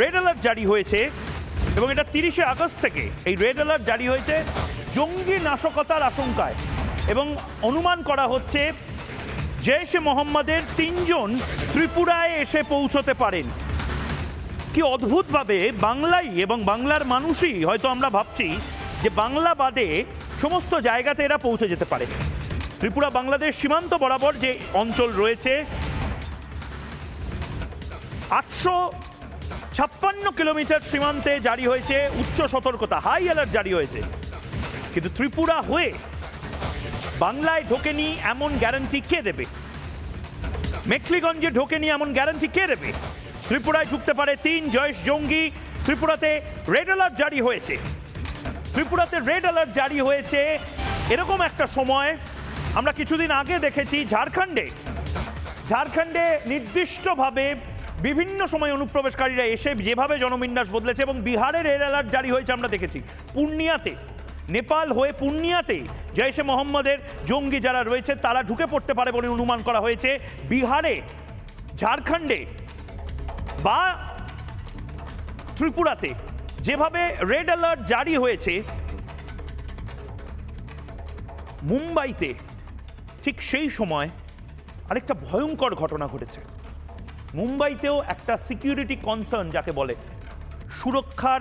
Red alert জারি হয়েছে এবং এটা তিরিশে আগস্ট থেকে। এই রেড অ্যালার্ট জারি হয়েছে জঙ্গি নাশকতার আশঙ্কায় এবং অনুমান করা হচ্ছে জেশ-এ মোহাম্মদের তিনজন ত্রিপুরায় এসে পৌঁছতে পারেন। কি অদ্ভুতভাবে বাংলাই এবং বাংলার মানুষই হয়তো আমরা ভাবছি যে বাংলা বাদে সমস্ত জায়গাতে এরা পৌঁছে যেতে পারে। ত্রিপুরা, বাংলাদেশ সীমান্ত বরাবর যে অঞ্চল রয়েছে, আটশো ছাপ্পান্ন কিলোমিটার সীমান্তে জারি হয়েছে উচ্চ সতর্কতা হাই অ্যালার্ট জারি হয়েছে। কিন্তু ত্রিপুরা হয়ে বাংলায় ঢোকেনি এমন গ্যারান্টি কে দেবে? মেখলিগঞ্জে ঢোকেনি এমন গ্যারান্টি কে দেবে? ত্রিপুরায় ঢুকতে পারে তিন, জয়েশ জঙ্গি। ত্রিপুরাতে রেড অ্যালার্ট জারি হয়েছে। ত্রিপুরাতে রেড অ্যালার্ট জারি হয়েছে। এরকম একটা সময় আমরা কিছুদিন আগে দেখেছি ঝাড়খণ্ডে। ঝাড়খণ্ডে নির্দিষ্টভাবে বিভিন্ন সময় অনুপ্রবেশকারীরা এসে যেভাবে জনবিন্যাস বদলেছে এবং বিহারে রেড অ্যালার্ট জারি হয়েছে আমরা দেখেছি। পূর্ণিয়াতে, নেপাল হয়ে পূর্ণিয়াতে জয়সে মোহাম্মদের জঙ্গি যারা রয়েছে তারা ঢুকে পড়তে পারে বলে অনুমান করা হয়েছে। বিহারে, ঝাড়খণ্ডে বা ত্রিপুরাতে যেভাবে রেড অ্যালার্ট জারি হয়েছে, মুম্বাইতে ঠিক সেই সময় আরেকটা ভয়ঙ্কর ঘটনা ঘটেছে। মুম্বাইতেও একটা সিকিউরিটি কনসার্ন যাকে বলে সুরক্ষার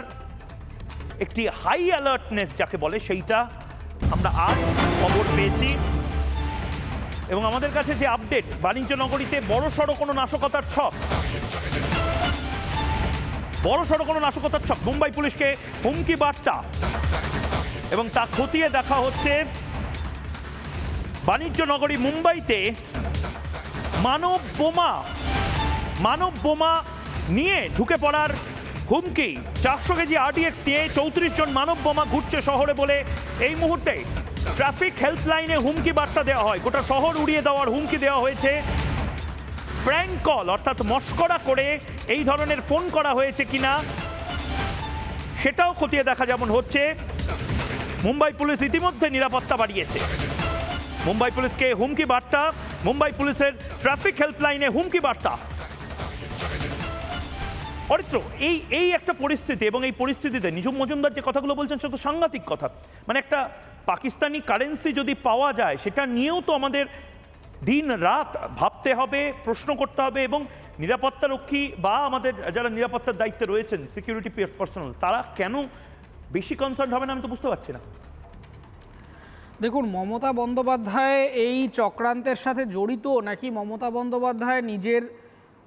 একটি হাই অ্যালার্টনেস যাকে বলে, সেইটা আমরা আজ খবর পেয়েছি। এবং আমাদের কাছে যে আপডেট বাণিজ্য নগরীতে বড় সড়ো কোনো নাশকতার ছক। বড় সড়ো কোনো নাশকতার ছক, মুম্বাই পুলিশকে হুমকি বার্তা। এবং তা খতিয়ে দেখা হচ্ছে বাণিজ্য নগরী মুম্বাইতে মানব বোমা মানব বোমা নিয়ে ঢুকে পড়ার হুমকি। চারশো কেজি আরডিএক্স নিয়ে চৌত্রিশ জন মানব বোমা ঘুরছে শহরে বলে এই মুহূর্তে ট্রাফিক হেল্পলাইনে হুমকি বার্তা দেওয়া হয়। গোটা শহর উড়িয়ে দেওয়ার হুমকি দেওয়া হয়েছে। প্র্যাঙ্ক কল, অর্থাৎ মস্করা করে এই ধরনের ফোন করা হয়েছে কিনা, সেটাও খতিয়ে দেখা যেমন হচ্ছে। মুম্বাই পুলিশ ইতিমধ্যে নিরাপত্তা বাড়িয়েছে। মুম্বাই পুলিশকে হুমকি বার্তা, মুম্বাই পুলিশের ট্রাফিক হেল্পলাইনে হুমকি বার্তা। অরিত্র, এই এই একটা পরিস্থিতি এবং এই পরিস্থিতিতে নিজুম মজুমদার যে কথাগুলো বলছেন সেটা তো সাংঘাতিক কথা। মানে একটা পাকিস্তানি কারেন্সি যদি পাওয়া যায়, সেটা নিয়েও তো আমাদের দিন রাত ভাবতে হবে, প্রশ্ন করতে হবে এবং নিরাপত্তারক্ষী বা আমাদের যারা নিরাপত্তার দায়িত্বে রয়েছেন সিকিউরিটি পার্সোনাল তারা কেন বেশি কনসার্ন হবে না আমি তো বুঝতে পারছি না। দেখুন, মমতা বন্দ্যোপাধ্যায় এই চক্রান্তের সাথে জড়িত নাকি মমতা বন্দ্যোপাধ্যায় নিজের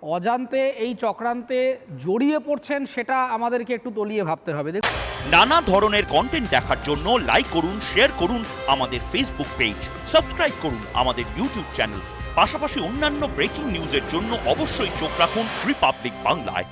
অজান্তে এই চক্রান্তে জড়িয়ে পড়ছেন সেটা আমাদেরকে একটু তলিয়ে ভাবতে হবে। দেখুন। নানা ধরনের কন্টেন্ট দেখার জন্য লাইক করুন শেয়ার করুন আমাদের ফেসবুক পেজ সাবস্ক্রাইব করুন আমাদের ইউটিউব চ্যানেল পাশাপাশি অন্যান্য ব্রেকিং নিউজের জন্য অবশ্যই চোখ রাখুন রিপাবলিক বাংলায়